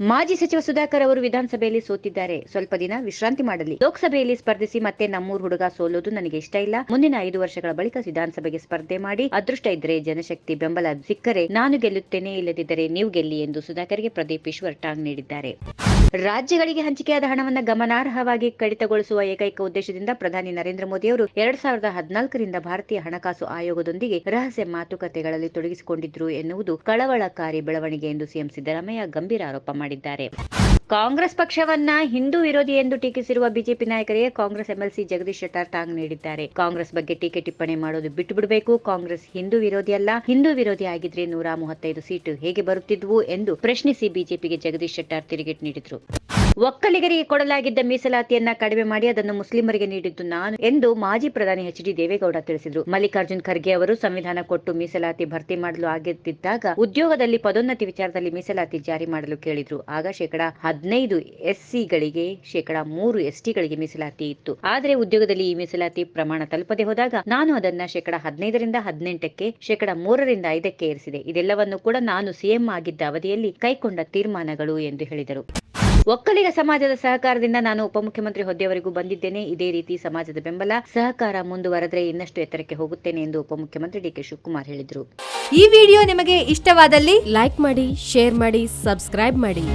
ಮಾಜಿ ಸಚಿವ ಸುಧಾಕರ್ ಅವರು ವಿಧಾನಸಭೆಯಲ್ಲಿ ಸೋತಿದ್ದಾರೆ. ಸ್ವಲ್ಪ ದಿನ ವಿಶ್ರಾಂತಿ ಮಾಡಲಿ. ಲೋಕಸಭೆಯಲ್ಲಿ ಸ್ಪರ್ಧಿಸಿ ಮತ್ತೆ ನಮ್ಮೂರು ಹುಡುಗ ಸೋಲೋದು ನನಗೆ ಇಷ್ಟ ಇಲ್ಲ. ಮುಂದಿನ ಐದು ವರ್ಷಗಳ ಬಳಿಕ ವಿಧಾನಸಭೆಗೆ ಸ್ಪರ್ಧೆ ಮಾಡಿ ಅದೃಷ್ಟ ಇದ್ರೆ ಜನಶಕ್ತಿ ಬೆಂಬಲ ಸಿಕ್ಕರೆ ನಾನು ಗೆಲ್ಲುತ್ತೇನೆ ಇಲ್ಲದಿದ್ದರೆ ನೀವು ಗೆಲ್ಲಿ ಎಂದು ಸುಧಾಕರ್ಗೆ ಪ್ರದೀಪ್ ಈಶ್ವರ್ ಟಾಂಗ್ ನೀಡಿದ್ದಾರೆ. ರಾಜ್ಯಗಳಿಗೆ ಹಂಚಿಕೆಯಾದ ಹಣವನ್ನು ಗಮನಾರ್ಹವಾಗಿ ಕಡಿತಗೊಳಿಸುವ ಏಕೈಕ ಉದ್ದೇಶದಿಂದ ಪ್ರಧಾನಿ ನರೇಂದ್ರ ಮೋದಿ ಅವರು ಎರಡ್ ಸಾವಿರದ ಹದಿನಾಲ್ಕರಿಂದ ಭಾರತೀಯ ಹಣಕಾಸು ಆಯೋಗದೊಂದಿಗೆ ರಹಸ್ಯ ಮಾತುಕತೆಗಳಲ್ಲಿ ತೊಡಗಿಸಿಕೊಂಡಿದ್ರು ಎನ್ನುವುದು ಕಳವಳಕಾರಿ ಬೆಳವಣಿಗೆ ಎಂದು ಸಿಎಂ ಸಿದ್ದರಾಮಯ್ಯ ಗಂಭೀರ ಆರೋಪ ಮಾಡಿದ್ದಾರೆ ಕಾಂಗ್ರೆಸ್ ಪಕ್ಷವನ್ನ ಹಿಂದೂ ವಿರೋಧಿ ಎಂದು ಟೀಕಿಸಿರುವ ಬಿಜೆಪಿ ನಾಯಕರಿಗೆ ಕಾಂಗ್ರೆಸ್ ಎಂಎಲ್ಸಿ ಜಗದೀಶ್ ಶೆಟ್ಟರ್ ಟಾಂಗ್ ನೀಡಿದ್ದಾರೆ. ಕಾಂಗ್ರೆಸ್ ಬಗ್ಗೆ ಟೀಕೆ ಟಿಪ್ಪಣಿ ಮಾಡೋದು ಬಿಟ್ಟು ಕಾಂಗ್ರೆಸ್ ಹಿಂದೂ ವಿರೋಧಿ ಅಲ್ಲ, ಹಿಂದೂ ವಿರೋಧಿ ಆಗಿದ್ರೆ ನೂರ ಮೂವತ್ತೈದು ಸೀಟು ಹೇಗೆ ಬರುತ್ತಿದ್ವು ಎಂದು ಪ್ರಶ್ನಿಸಿ ಬಿಜೆಪಿಗೆ ಜಗದೀಶ್ ಶೆಟ್ಟರ್ ತಿರುಗೇಟ್ ನೀಡಿದ್ರು. ಒಕ್ಕಲಿಗರಿಗೆ ಕೊಡಲಾಗಿದ್ದ ಮೀಸಲಾತಿಯನ್ನ ಕಡಿಮೆ ಮಾಡಿ ಅದನ್ನು ಮುಸ್ಲಿಮರಿಗೆ ನೀಡಿದ್ದು ನಾನು ಎಂದು ಮಾಜಿ ಪ್ರಧಾನಿ ಎಚ್ ಡಿ ದೇವೇಗೌಡ ತಿಳಿಸಿದರು. ಮಲ್ಲಿಕಾರ್ಜುನ್ ಖರ್ಗೆ ಅವರು ಸಂವಿಧಾನ ಕೊಟ್ಟು ಮೀಸಲಾತಿ ಭರ್ತಿ ಮಾಡಲು ಆಗದಿದ್ದಾಗ ಉದ್ಯೋಗದಲ್ಲಿ ಪದೋನ್ನತಿ ವಿಚಾರದಲ್ಲಿ ಮೀಸಲಾತಿ ಜಾರಿ ಮಾಡಲು ಕೇಳಿದ್ರು. ಆಗ ಶೇಕಡ ಹದಿನೈದು ಎಸ್ಸಿಗಳಿಗೆ ಶೇಕಡ ಮೂರು ಎಸ್ಟಿಗಳಿಗೆ ಮೀಸಲಾತಿ ಇತ್ತು. ಆದರೆ ಉದ್ಯೋಗದಲ್ಲಿ ಈ ಮೀಸಲಾತಿ ಪ್ರಮಾಣ ತಲುಪದೆ ಹೋದಾಗ ನಾನು ಅದನ್ನ ಶೇಕಡ ಹದಿನೈದರಿಂದ ಹದಿನೆಂಟಕ್ಕೆ, ಶೇಕಡ ಮೂರರಿಂದ ಐದಕ್ಕೆ ಏರಿಸಿದೆ. ಇದೆಲ್ಲವನ್ನು ಕೂಡ ನಾನು ಸಿಎಂ ಆಗಿದ್ದ ಅವಧಿಯಲ್ಲಿ ಕೈಗೊಂಡ ತೀರ್ಮಾನಗಳು ಎಂದು ಹೇಳಿದರು. ಒಕ್ಕಲಿಗ ಸಮಾಜದ ಸಹಕಾರದಿಂದ ನಾನು ಉಪಮುಖ್ಯಮಂತ್ರಿ ಹುದ್ದೆವರೆಗೂ ಬಂದಿದ್ದೇನೆ. ಇದೇ ರೀತಿ ಸಮಾಜದ ಬೆಂಬಲ, ಸಹಕಾರ ಮುಂದುವರೆದ್ರೆ ಇನ್ನಷ್ಟು ಎತ್ತರಕ್ಕೆ ಹೋಗುತ್ತೇನೆ ಎಂದು ಉಪಮುಖ್ಯಮಂತ್ರಿ ಡಿಕೆ ಶಿವಕುಮಾರ್ ಹೇಳಿದರು. ಈ ವಿಡಿಯೋ ನಿಮಗೆ ಇಷ್ಟವಾದಲ್ಲಿ ಲೈಕ್ ಮಾಡಿ, ಶೇರ್ ಮಾಡಿ, ಸಬ್ಸ್ಕ್ರೈಬ್ ಮಾಡಿ.